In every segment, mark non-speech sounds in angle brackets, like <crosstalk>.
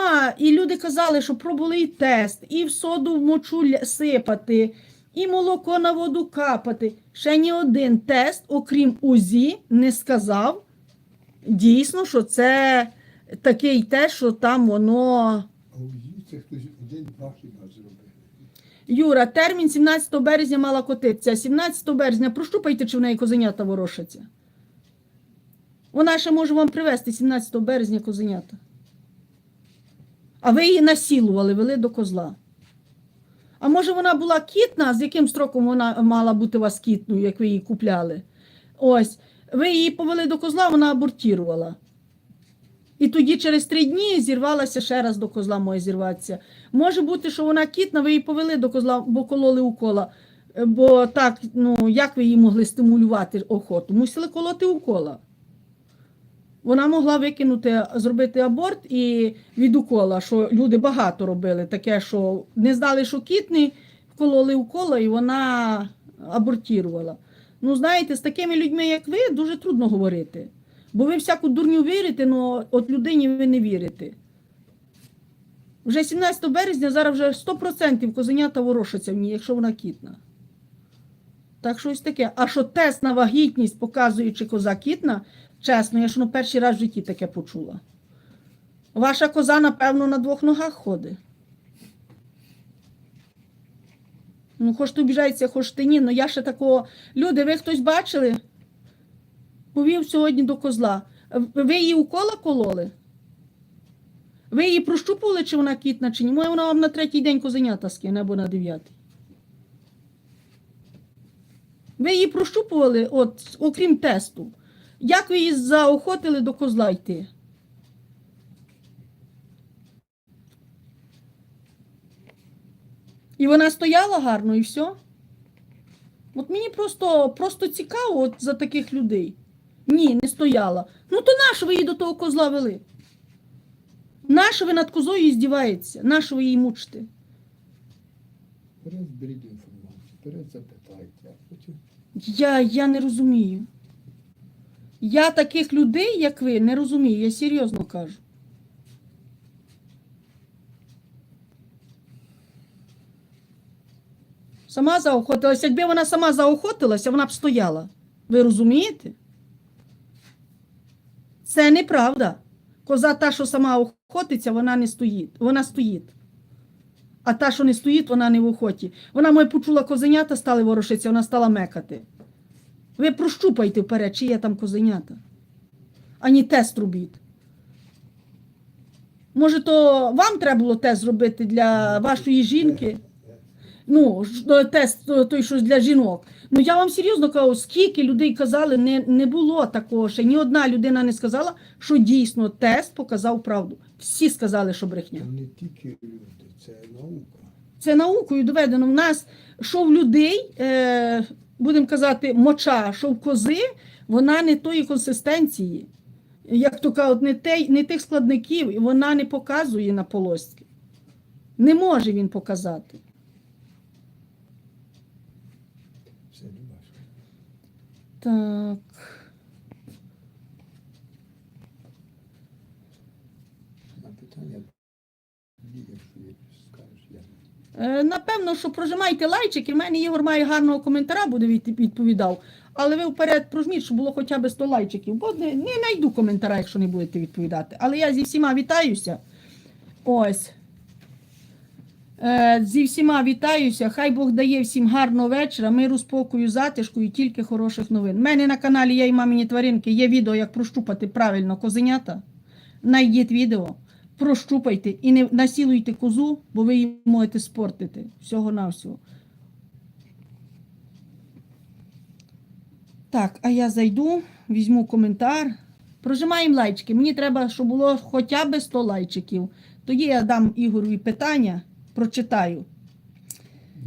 Нема. І люди казали, що пробували і тест, і в соду мочу сипати, і молоко на воду капати. Ще ні один тест, окрім УЗІ, не сказав дійсно, що це такий тест, що там воно. А у це хтось один-два хіба зробив. Юра, термін 17 березня мала котитися. 17 березня прощупайте, чи в неї козенята ворушаться. Вона ще може вам привезти 17 березня козенята. А ви її насілували, вели до козла. А може вона була кітна, з яким строком вона мала бути у вас кітною, як ви її купляли? Ось, ви її повели до козла, вона абортірувала. І тоді через три дні зірвалася ще раз до козла, може зірватися. Може бути, що вона кітна, ви її повели до козла, бо кололи укола. Е, Бо так, ну як ви її могли стимулювати охоту? Мусили колоти укола. Вона могла викинути, зробити аборт і від укола, що люди багато робили, таке, що не знали, що кітний, вкололи укола, і вона абортірувала. Ну, знаєте, з такими людьми, як ви, дуже трудно говорити. Бо ви всяку дурню вірите, але от людині ви не вірите. Вже 17 березня зараз вже 100% козенята ворошаться в ній, якщо вона кітна. Так що ось таке. А що тест на вагітність, показує, чи коза кітна, чесно, я ж ну, перший раз в житті таке почула. Ваша коза, напевно, на двох ногах ходить. Ну, хоч ти обіжається, хоч ти ні. Ну я ще такого. Люди, ви хтось бачили? Повів сьогодні до козла. Ви її укола кололи? Ви її прощупували, чи вона кітна, чи ні? Може, вона вам на третій день козенята скине або на дев'ятий. Ви її прощупували, от, окрім тесту. Як ви її заохотили до козла йти? І вона стояла гарно, і все. От мені просто, просто цікаво от за таких людей. Ні, не стояла. Ну то нащо ви її до того козла вели? Нащо ви над козою здіваєтеся? Нащо ви її мучите? Вперед зберіть інформацію, вперед запитайте, а потім Я, я не розумію. Я таких людей, як ви, не розумію, я серйозно кажу. Сама заохотилася. Якби вона сама заохотилася, вона б стояла. Ви розумієте? Це неправда. Коза та, що сама охотиться, вона не стоїть. Вона стоїть. А та, що не стоїть, вона не в охоті. Вона моє почула козенята, стали ворушитися, вона стала мекати. Ви прощупайте вперед, чи є там козенята. Ані тест робіть. Може, то вам треба було тест зробити для вашої жінки? Ну, ну, тест той, що для жінок. Ну я вам серйозно кажу, скільки людей казали, не, не було такого ще. Ні одна людина не сказала, що дійсно тест показав правду. Всі сказали, що брехня. це не тільки люди, це наука. Це наукою доведено. В нас, що в людей, е, будемо казати, моча, що в кози, вона не тої консистенції. Як то кажуть, не, те, не тих складників, і вона не показує на полоски. Не може він показати. Все Любашка. Так. На питання, якщо є, скажеш, я. Е, Напевно, що прожимайте лайчики. В мене Ігор має гарного коментаря, буде відповідав. Але ви вперед прожміть, щоб було хоча б 100 лайчиків. Бо не, не знайду коментаря, якщо не будете відповідати. Але я зі всіма вітаюся. Ось. Е, Зі всіма вітаюся. Хай Бог дає всім гарного вечора, миру, спокою, затишку і тільки хороших новин. У мене на каналі Я і мамині тваринки є відео, як прощупати правильно козенята. Найдіть відео, прощупайте і не насілуйте козу, бо ви її можете спортити. Всього-навсього. Так, а я зайду, візьму коментар. Прожимаємо лайчики. Мені треба, щоб було хоча б 100 лайчиків. Тоді я дам Ігорові питання, прочитаю.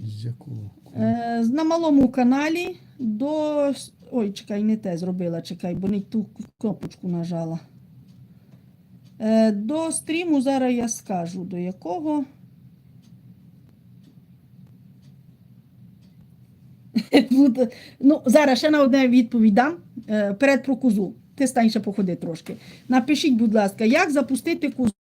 З якого? Е, на малому каналі до. Ой, чекай, не те зробила, чекай, бо не ту кнопочку нажала. Е, до стріму зараз я скажу, до якого. <laughs> Ну, зараз ще на одне відповідь дам. Е, перед про козу. Ти стань ще походи трошки. Напишіть, будь ласка, як запустити козу